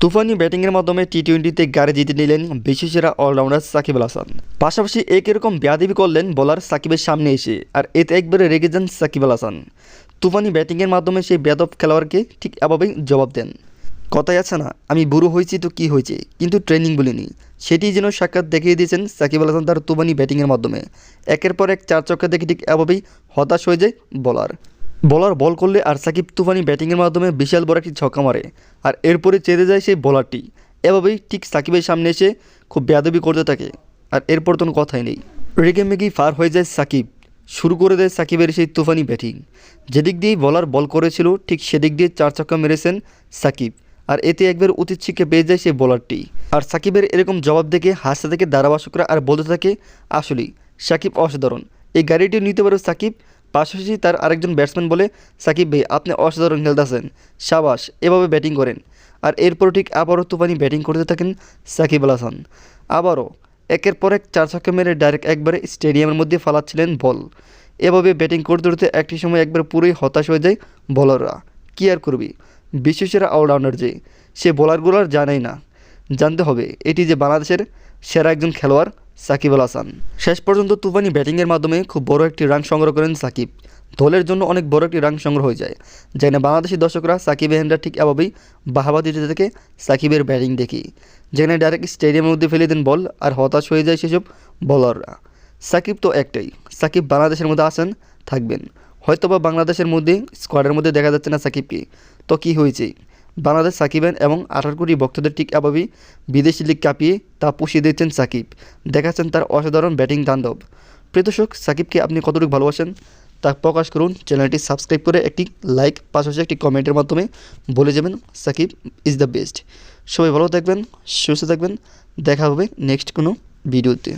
তুফানি ব্যাটিংয়ের মাধ্যমে টি টোয়েন্টিতে গাড়ি জিতে নিলেন বিশ্বসেরা অলরাউন্ডার সাকিব আল হাসান। পাশাপাশি একই রকম ব্যাধিবি করলেন বোলার সাকিবের সামনে এসে আর এতে একবারে রেগে যান সাকিব আল হাসান। তুফানি ব্যাটিংয়ের মাধ্যমে সেই বেদব খেলোয়াড়কে ঠিক এভাবেই জবাব দেন। কথাই আছে না আমি বুড়ো হয়েছি তো কি হয়েছে? কিন্তু ট্রেনিং বলিনি। সেটি যেন সাক্ষাৎ দেখিয়ে দিয়েছেন সাকিব আল হাসান তার তুফানি ব্যাটিংয়ের মাধ্যমে। একের পর এক চার চক্কা দেখে ঠিক এভাবেই হতাশ হয়ে যায় বোলার। বলার বল করলে আর সাকিব তুফানি ব্যাটিংয়ের মাধ্যমে বিশাল বড় একটি ছক্কা মারে। আর এরপরে চেতে যায় সেই বোলারটি। এভাবেই ঠিক সাকিবের সামনে এসে খুব বেয়াদবি করতে থাকে। আর এরপর তো কথাই নেই। রেগে মেগেই ফার হয়ে যায় সাকিব। শুরু করে দেয় সাকিবের সেই তুফানি ব্যাটিং। যেদিক দিয়েই বলার বল করেছিল, ঠিক সেদিক দিয়ে চার ছক্কা মেরেছেন সাকিব। আর এতে একবার উচিত শিখে পেয়ে যায় সেই বোলারটি। আর সাকিবের এরকম জবাব দেখে হাসতে থেকে ধারাভাষকরা আর বলতে থাকে, আসলেই সাকিব অসাধারণ। এই গাড়িটি নিতে পারে সাকিব পাশাপাশি তার আরেকজন ব্যাটসম্যান বলে, সাকিব ভাই, আপনি অসাধারণ খেলতেছেন। সাবাস, এভাবে ব্যাটিং করেন। আর এরপর ঠিক আবারও তুফানি ব্যাটিং করতে থাকেন সাকিব আল হাসান। আবারও একের পর এক চার ছক্কা মেরে ডাইরেক্ট একবারে স্টেডিয়ামের মধ্যে ফালাচ্ছিলেন বল। এভাবে ব্যাটিং করতে করতে একটি সময় একবার পুরোই হতাশ হয়ে যায় বলাররা। কী আর করবি? বিশ্বসেরা অলরাউন্ডার যে, সে বোলারগুলোর জানাই না। জানতে হবে, এটি যে বাংলাদেশের সেরা একজন খেলোয়াড় সাকিব আল হাসান। শেষ পর্যন্ত তুফানি ব্যাটিংয়ের মাধ্যমে খুব বড় একটি রান সংগ্রহ করেন সাকিব। দলের জন্য অনেক বড় একটি রান সংগ্রহ হয়ে যায়। যেখানে বাংলাদেশি দর্শকরা সাকিব এহেনরা ঠিক এভাবেই বাহাবা দিতে থেকে সাকিবের ব্যাটিং দেখি। যেখানে ডাইরেক্ট স্টেডিয়ামের মধ্যে ফেলে দেন বল আর হতাশ হয়ে যায় সেসব বলাররা। সাকিব তো একটাই। সাকিব বাংলাদেশের মধ্যে আসেন থাকবেন। হয়তোবা বাংলাদেশের মধ্যে স্কোয়াডের মধ্যে দেখা যাচ্ছে না সাকিবকে। তো কী হয়েছে? বাংলাদেশ সাকিবেন এবং আঠারো কোটি ভক্তদের ঠিক এভাবেই বিদেশি লিগ কাঁপিয়ে তা পুষিয়ে দিচ্ছেন সাকিব। দেখাচ্ছেন তার অসাধারণ ব্যাটিং তাণ্ডব। প্রিয়দর্শক সাকিবকে আপনি কতটুকু ভালোবাসেন তা প্রকাশ করুন। চ্যানেলটি সাবস্ক্রাইব করে একটি লাইক, পাশাপাশি একটি কমেন্টের মাধ্যমে বলে যাবেন সাকিব ইজ দ্য বেস্ট। সবাই ভালো থাকবেন, সুস্থ থাকবেন। দেখা হবে নেক্সট কোনো ভিডিওতে।